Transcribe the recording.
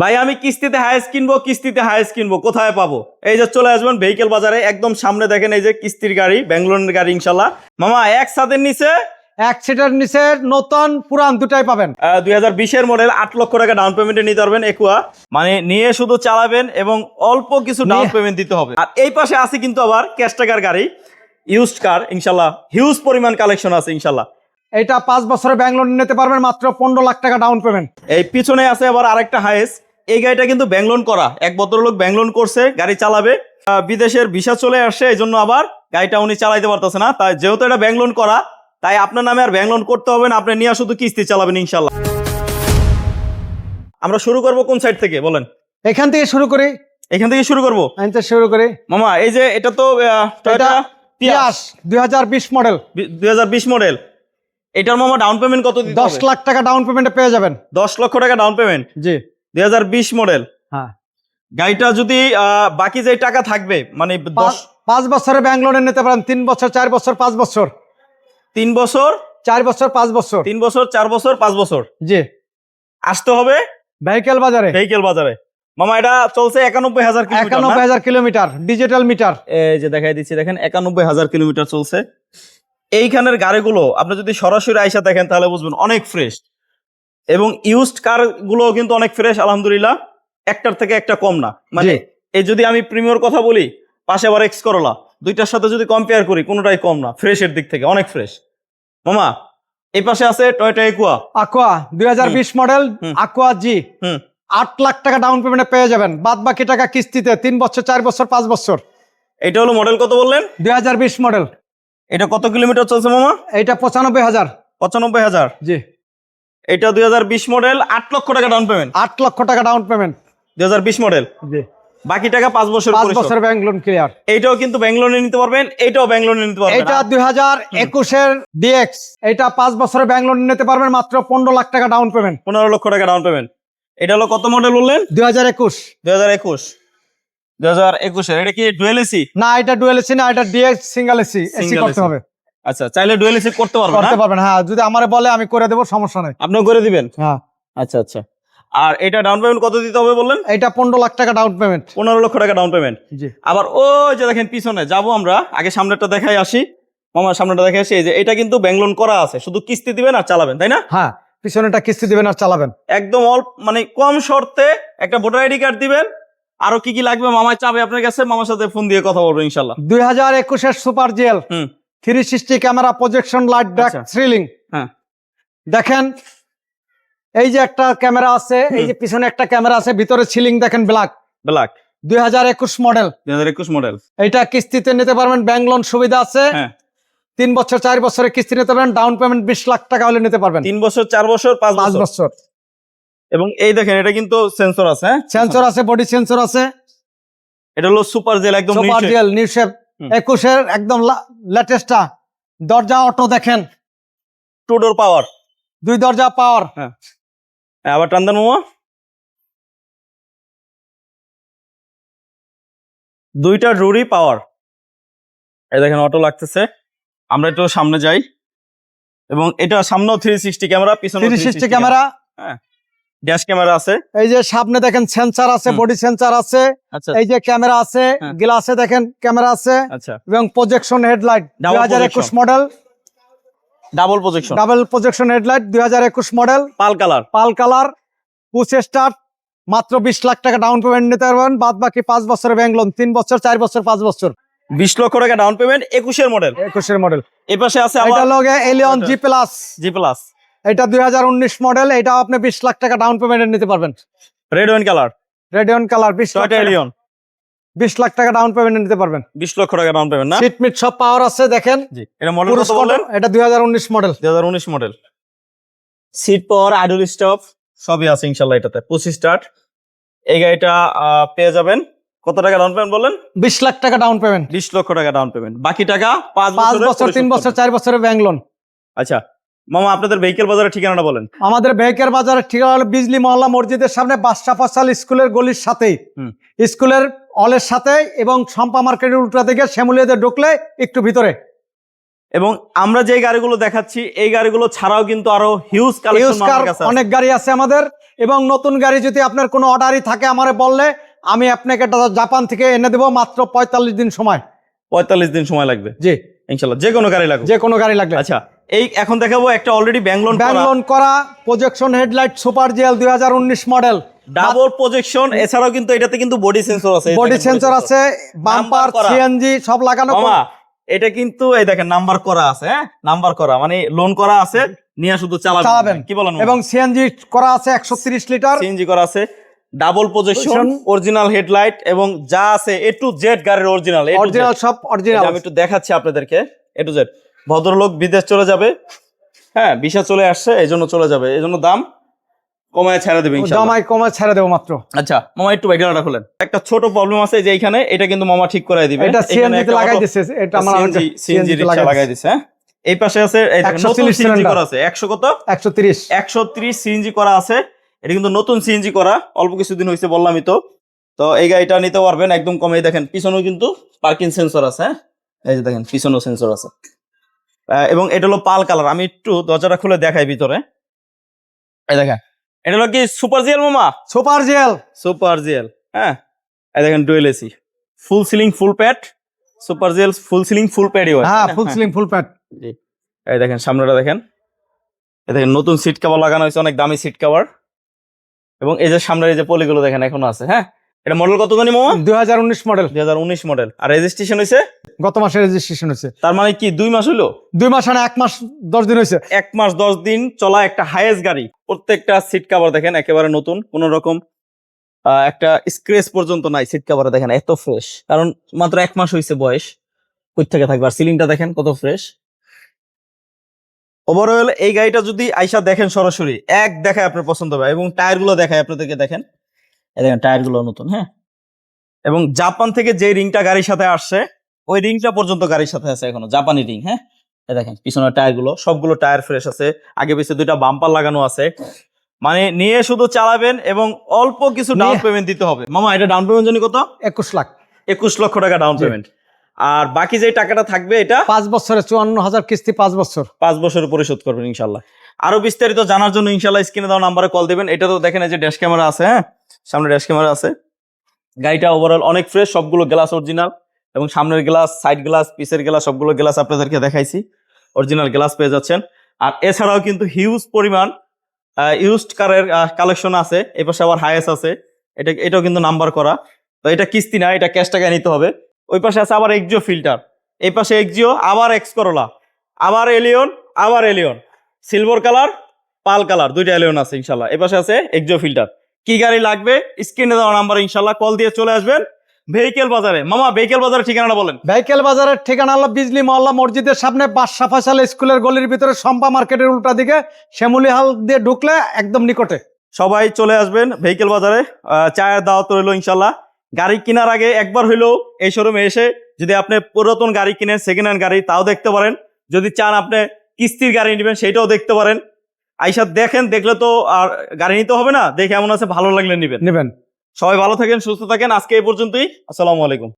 ভাই আমি কিস্তিতে হায়েস কিনবো কিস্তিতে হায়েস কিনবো কোথায় পাবো? এই যে চলে আসবেন ভেহিকেল বাজারে একদম সামনে দেখেন এই যে কিস্তির গাড়ি ব্যাঙ্গালোরের গাড়ি ইনশাল্লাহ মামা এক সাথের নিচে? এক সিটের নিচে নতুন পুরান দুটাই পাবেন। দুই হাজার বিশের মডেল আট লক্ষ টাকা ডাউন পেমেন্টে নিতে পারবেন একুয়া মানে নিয়ে শুধু চালাবেন এবং অল্প কিছু ডাউন পেমেন্ট দিতে হবে। আর এই পাশে আছে কিন্তু আবার ক্যাশ টাকার গাড়ি ইউজড কার ইনশাল্লাহ হিউজ পরিমাণ কালেকশন আছে ইনশাল্লাহ এটা পাঁচ বছরের ব্যাংক লোন নিতে পারবেন মাত্র পনেরো লাখ টাকা ডাউন পেমেন্ট এই পিছনে আছে আবার আরেকটা হায়েস এই গাড়িটা কিন্তু ব্যাংলোন করা। এক ভদ্রলোক ব্যাংলোন করছে গাড়ি চালাবে। বিদেশের ভিসা চলে আসছে এই জন্য আবার গাড়িটা উনি চালাইতে পারতেছে না। তাই যেহেতু এটা ব্যাংলোন করা তাই আপনার নামে আর ব্যাংলোন করতে হবে না আপনি নিয়ে শুধু কিস্তি চালাবেন ইনশাল্লাহ আমরা শুরু করব কোন সাইড থেকে বলেন? এখান থেকে শুরু করে। এখান থেকে শুরু করব? শুরু করি। মামা এই যে এটা তো পিয়াস দুই হাজার বিশ মডেল দুই হাজার বিশ মডেল এটার মামা ডাউন পেমেন্ট কত দিতে দশ লাখ টাকা ডাউন পেমেন্টে পেয়ে যাবেন। দশ লক্ষ টাকা ডাউন পেমেন্ট জি। দুই হাজার বিশ মডেল। হ্যাঁ। গাড়িটা যদি আহ, বাকি যে টাকা থাকবে মানে পাঁচ- বছরের ব্যাংক লোনে নিতে পারেন তিন বছর চার বছর পাঁচ বছর। তিন বছর? চার বছর পাঁচ বছর। তিন বছর চার বছর পাঁচ বছর? জি। আসতে হবে? ভেহিকেল বাজারে। ভেহিকেল বাজারে। মামা এটা চলছে একানব্বই হাজার একানব্বই? হাজার কিলোমিটার ডিজিটাল মিটার। এই যে দেখাই দিচ্ছি দেখেন একানব্বই হাজার কিলোমিটার চলছে। এইখানের গাড়িগুলো আপনি যদি সরাসরি আইসা দেখেন তাহলে বুঝবেন অনেক ফ্রেশ এবং ইউজড কারগুলো কিন্তু অনেক ফ্রেশ আলহামদুলিল্লাহ। একটার থেকে একটা কম না। মানে এই যদি আমি প্রিমিয়র কথা বলি পাশে আবার এক্স করলা দুইটার সাথে যদি কম্পেয়ার করি কোনোটাই কম না ফ্রেশের দিক থেকে অনেক ফ্রেশ মামা এই পাশে আছে টয়টা একুয়া আকুয়া দুই হাজার বিশ মডেল। আকোয়া জি হুম। আট লাখ টাকা ডাউন পেমেন্টে পেয়ে যাবেন। বাদ বাকি টাকা কিস্তিতে তিন বছর চার বছর পাঁচ বছর। এটা হলো মডেল কত বললেন? দুই হাজার বিশ মডেল এটা কত কিলোমিটার চলছে মামা? এটা পঁচানব্বই হাজার। পঁচানব্বই হাজার। জি। এটা দুই হাজার বিশ মডেল আট লক্ষ টাকা ডাউন পেমেন্ট আট লক্ষ টাকা ডাউন পেমেন্ট দুই হাজার বিশ মডেল জি। বাকি টাকা পাঁচ বছর পাঁচ বছর ব্যাংক লোন ক্লিয়ার এইটাও কিন্তু ব্যাঙ্গলোরে নিতে পারবেন এইটাও ব্যাঙ্গলোরে নিতে পারবেন। এটা দুই হাজার একুশের ডিএক্স এটা পাঁচ বছরের ব্যাংক লোন নিতে পারবেন মাত্র পনেরো লাখ টাকা ডাউন পেমেন্ট পনেরো লক্ষ টাকা ডাউন পেমেন্ট এটা হলো কত মডেল বললেন? দুই হাজার একুশ। দুই হাজার একুশ। দুই হাজার একুশের। এটা কি ডুয়েল এসি না এটা ডুয়েল এসি না এটা ডিএক্স সিঙ্গেল এসি এসি করতে হবে। আচ্ছা চাইলে ডুয়েল এসি করতে পারবেন করতে পারবেন হ্যাঁ যদি আমারে বলে আমি করে দেবো সমস্যা নাই। আপনিও করে দিবেন? হ্যাঁ। আচ্ছা আচ্ছা। আর এটা ডাউন পেমেন্ট কত দিতে হবে বললেন? এটা পনেরো লাখ টাকা ডাউন পেমেন্ট পনেরো লক্ষ টাকা ডাউন পেমেন্ট জি। আবার ওই যে দেখেন পিছনে যাব আমরা আগে সামনেটা দেখাই আসি। মামার সামনেটা দেখে আসি এই যে এটা কিন্তু ব্যাংক লোন করা আছে শুধু কিস্তি দিবেন আর চালাবেন তাই না? হ্যাঁ পিছনেটা কিস্তি দিবেন আর চালাবেন। একদম অল্প মানে কম শর্তে একটা ভোটার আইডি কার্ড দিবেন। আরও কি কি লাগবে মামায় চাবে আপনার কাছে মামার সাথে ফোন দিয়ে কথা বলব ইনশাল্লাহ দুই হাজার একুশের সুপার জেল হুম। Three sixty camera projection light back. Thrilling হ্যাঁ। দেখেন এই যে একটা ক্যামেরা আছে এই যে পিছনে একটা ক্যামেরা আছে ভিতরে সিলিং দেখেন ব্ল্যাক ব্ল্যাক দুই হাজার একুশ মডেল দুই হাজার একুশ মডেল এইটা কিস্তিতে নিতে পারবেন ব্যাংক লোন সুবিধা আছে। হ্যাঁ। তিন বছর চার বছরের কিস্তি নিতে পারবেন ডাউন পেমেন্ট বিশ লাখ টাকা হলে নিতে পারবেন। তিন বছর চার বছর পাঁচ বছর। এবং এই দেখেন এটা কিন্তু সেন্সর আছে হ্যাঁ? সেন্সর আছে বডি সেন্সর আছে। এটা হলো সুপার জেল একদম সুপার জেল নিউ শেপ। একুশের একদম লেটেস্টটা দরজা অটো দেখেন। টু ডোর পাওয়ার দুই দরজা পাওয়ার হ্যাঁ। আবার টান দেন মামা। দুইটা রুরি পাওয়ার এই দেখেন অটো লাগতেছে। আমরা একটু সামনে যাই। এবং এটা সামনেও থ্রি সিক্সটি ক্যামেরা পিছনে three sixty camera dash camera আছে। এই যে সামনে দেখেন সেন্সর আছে বডি সেন্সর আছে। আচ্ছা। এই যে ক্যামেরা আছে হ্যাঁ। গ্লাসে দেখেন ক্যামেরা আছে। আচ্ছা। এবং প্রজেকশন হেডলাইট দুই হাজার একুশ model double projection double projection headlight দুই হাজার একুশ model pearl colour pearl colour push start মাত্র বিশ লাখ টাকা ডাউন পেমেন্ট নিতে পারবেন। বাদ বাকি পাঁচ বছরের ব্যাংক লোন তিন বছর চার বছর পাঁচ বছর। বিশ লক্ষ টাকা ডাউন পেমেন্ট একুশের মডেল একুশের মডেল এই পাশে আছে Allion G plus G plus এটা দুই হাজার উনিশ মডেল এটা আপনি বিশ লাখ টাকা ডাউন পেমেন্ট নিতে পারবেন। রেড ওয়ান কালার রেডিয়ন কালার বিশ লাখ এলিয়ন বিশ লাখ টাকা ডাউন পেমেন্ট নিতে পারবেন। বিশ লক্ষ টাকা ডাউন পেমেন্ট না? সিট মিট সব পাওয়ার আছে দেখেন। এটা মডেল কত বললেন? এটা দুই হাজার উনিশ মডেল দুই হাজার উনিশ model seat power idle stop সবই আছে ইনশাল্লাহ এটাতে। পঁচিশ স্টার্ট এই গাড়িটা পেয়ে যাবেন। কত টাকা ডাউন পেমেন্ট বললেন? বিশ লাখ টাকা ডাউন পেমেন্ট বিশ লক্ষ টাকা ডাউন পেমেন্ট বাকি টাকা পাঁচ পাঁচ বছর তিন বছর চার বছরের ব্যাংক লোন আচ্ছা মামা আপনাদের ভেহিকেল বাজারের ঠিকানাটা বলেন। আমাদের বেকের বাজারের ঠিকানা হলো বিজলি মহল্লা মসজিদের সামনে বাদশা ফসাল স্কুলের গলির সাথেই। স্কুলের অলের সাথে এবং সম্পা মার্কেটের উল্টা দিকে শ্যামলিয়াতে ঢুকলে একটু ভিতরে। এবং আমরা যে গাড়িগুলো দেখাচ্ছি এই গাড়িগুলো ছাড়াও কিন্তু আরও হিউজ। অনেক গাড়ি আছে আমাদের। এবং নতুন গাড়ি যদি আপনার কোনো অর্ডারই থাকে আমারে বললে আমি আপনাকে জাপান থেকে এনে দেবো মাত্র পঁয়তাল্লিশ দিন সময়। পঁয়তাল্লিশ দিন সময় লাগবে? জি। ইনশাল্লাহ যে কোনো গাড়ি লাগবে যে কোনো গাড়ি লাগবে আচ্ছা এই এখন দেখাবো একটা অলরেডি ব্যাংলোন ব্যাংলোন করা। প্রজেকশন হেডলাইট সুপার জিএল দুই হাজার উনিশ মডেল ডাবল প্রজেকশন এছাড়াও কিন্তু এটাতে কিন্তু বডি সেন্সর আছে। বডি সেন্সর আছে বাম্পার সিএনজি সব লাগানো এটা কিন্তু এই দেখেন নাম্বার করা আছে হ্যাঁ? নাম্বার করা মানে লোন করা আছে নিয়ে শুধু চালাবেন। কি বলেন এবং সিএনজি করা আছে একশো তিরিশ লিটার। সিএনজি করা আছে। ডাবল প্রজেকশন অরিজিনাল হেডলাইট এবং যা আছে এ টু জেড গাড়ির অরিজিনাল অরিজিনাল সব অরিজিনাল আমি একটু দেখাচ্ছি আপনাদেরকে এ টু জেড ভদ্রলোক বিদেশ চলে যাবে। হ্যাঁ ভিসা চলে আসছে এই জন্য চলে যাবে। এই জন্য দাম কমায় ছেড়ে দেবে ইনশাআল্লাহ। জমাই কমে ছেড়ে দেবো মাত্র। আচ্ছা মামা একটু বাইকটা খুলেন একটা ছোট প্রবলেম আছে যে এইখানে এটা কিন্তু মামা ঠিক করে দিবে। এটা সিএনজি তে লাগাই দিচ্ছে এটা আমার সিএনজি রিক্সা লাগাই দিছে। হ্যাঁ? এই পাশে আছে 130 নতুন সিএনজি করা আছে। 100 কত? একশো তিরিশ। 130 সিএনজি করা আছে। এটা কিন্তু নতুন সিএনজি করা অল্প কিছুদিন হয়েছে বললামই তো। তো এই গাড়িটা নিতে পারবেন একদম কমে। দেখেন পিছনেও কিন্তু পার্কিং সেন্সর আছে হ্যাঁ? এই যে দেখেন পিছনেও সেন্সর আছে। এবং এটা হলো পাল কালার। আমি একটু দরজাটা খুলে দেখাই ভিতরে। এই দেখেন এটা হলো কি সুপার জিএল মামা? Super GL. সুপার জিএল হ্যাঁ? এই দেখেন dual AC full ceiling full pad super GL full ceiling full প্যাডই হয়। হ্যাঁ ফুল সিলিং ফুল প্যাড জি। এই দেখেন সামনেটা দেখেন। এই দেখেন নতুন সিট কভার লাগানো হয়েছে অনেক দামি সিট কভার। এবং এই যে সামনের এই যে পলিগুলো দেখেন এখনও আছে হ্যাঁ? এটা মডেল কত জানি মামা? দুই উনিশ মডেল দুই হাজার উনিশ মডেল আর রেজিস্ট্রেশন হয়েছে? গত মাসে রেজিস্ট্রেশন হয়েছে। তার মানে কি দুই মাস হইল? দুই মাস না এক মাস দশ দিন হয়েছে। এক মাস দশ দিন চলা একটা হাইয়েস্ট গাড়ি। প্রত্যেকটা সিট কাভার দেখেন একেবারে নতুন কোন রকম একটা স্ক্রেচ পর্যন্ত নাই সিট কভারে দেখেন এত ফ্রেশ কারণ মাত্র এক মাস হয়েছে বয়স কই থেকে থাকবে? আর সিলিংটা দেখেন কত ফ্রেশ ওভারঅল এই গাড়িটা যদি আইসা দেখেন সরাসরি এক দেখায় আপনার পছন্দ হবে এবং টায়ারগুলো দেখায় আপনাদেরকে দেখেন। এই দেখেন টায়ারগুলো নতুন হ্যাঁ? এবং জাপান থেকে যে রিংটা গাড়ির সাথে আসছে ওই রিংটা পর্যন্ত গাড়ির সাথে আছে এখনও জাপানি রিং হ্যাঁ? দেখেন পিছনের টায়ারগুলো সবগুলো টায়ার ফ্রেশ আছে। আগে পিছিয়ে দুইটা বাম্পার লাগানো আছে। মানে নিয়ে শুধু চালাবেন এবং অল্প কিছু ডাউন পেমেন্ট দিতে হবে। মামা এটা ডাউন পেমেন্ট জানি কত? একুশ লাখ। একুশ লক্ষ টাকা ডাউন পেমেন্ট আর বাকি যে টাকাটা থাকবে এটা? পাঁচ বছরে চুয়ান্ন হাজার কিস্তি পাঁচ বছর। পাঁচ বছরে পরিশোধ করবেন ইনশাল্লাহ আরও বিস্তারিত জানার জন্য ইনশাল্লাহ স্ক্রিনে দেওয়া নাম্বারে কল দিবেন। এটা তো দেখেন এই যে ড্যাশ ক্যামেরা আছে হ্যাঁ? সামনে ড্যাশ ক্যামেরা আছে। গাড়িটা ওভারঅল অনেক ফ্রেশ সবগুলো গ্লাস অরিজিনাল এবং সামনের গ্লাস সাইড গ্লাস পিসের গ্লাস, সবগুলো গ্লাস আপনাদেরকে দেখাইছি। অরিজিনাল গ্লাস পেয়ে যাচ্ছেন। আর এছাড়াও কিন্তু হিউজ পরিমাণ ইউজড কারের কালেকশন আছে। এ পাশে আবার হায়েস আছে। এটা, এটাও কিন্তু নাম্বার করা। তো এটা কিস্তি না, এটা ক্যাশ টাকায় নিতে হবে। ওই পাশে আছে আবার এক্সিও ফিল্টার এই পাশে এক্সিও আবার এক্স করোলা আবার এলিয়ন আবার Allion silver colour pearl colour দুইটা এলিয়ন আছে ইনশাল্লাহ। এই পাশে আছে এক্সিও ফিল্টার কি গাড়ি লাগবে? স্ক্রিনে দেওয়া নাম্বার ইনশাল্লাহ। কল দিয়ে চলে আসবেন। ভেহিকেল বাজারে। মামা ভেহিকেল বাজারের ঠিকানাটা বলেন। ভেহিকেল বাজারের ঠিকানা হলো বিজলি মহল্লা মসজিদের সামনে বাদশা ফয়সাল স্কুলের গলির ভিতরে সম্পা মার্কেটের উল্টা দিকে শ্যামলি হাল দিয়ে ঢুকলে একদম নিকটে। সবাই চলে আসবেন ভেহিকেল বাজারে। চায়ের দাওয়াত রইল ইনশাল্লাহ গাড়ি কেনার আগে একবার হইলেও এই শোরুমে এসে যদি আপনি পুরাতন গাড়ি কিনেন সেকেন্ড হ্যান্ড গাড়ি তাও দেখতে পারেন। যদি চান আপনি কিস্তির গাড়ি নেবেন সেটাও দেখতে পারেন। আইসা দেখেন দেখলে তো আর গাড়ি নিতে হবে না। দেখে এমন আছে ভালো লাগলে নেবেন। নেবেন। সবাই ভালো থাকেন সুস্থ থাকেন। আজকে এই পর্যন্তই। আসসালামু আলাইকুম।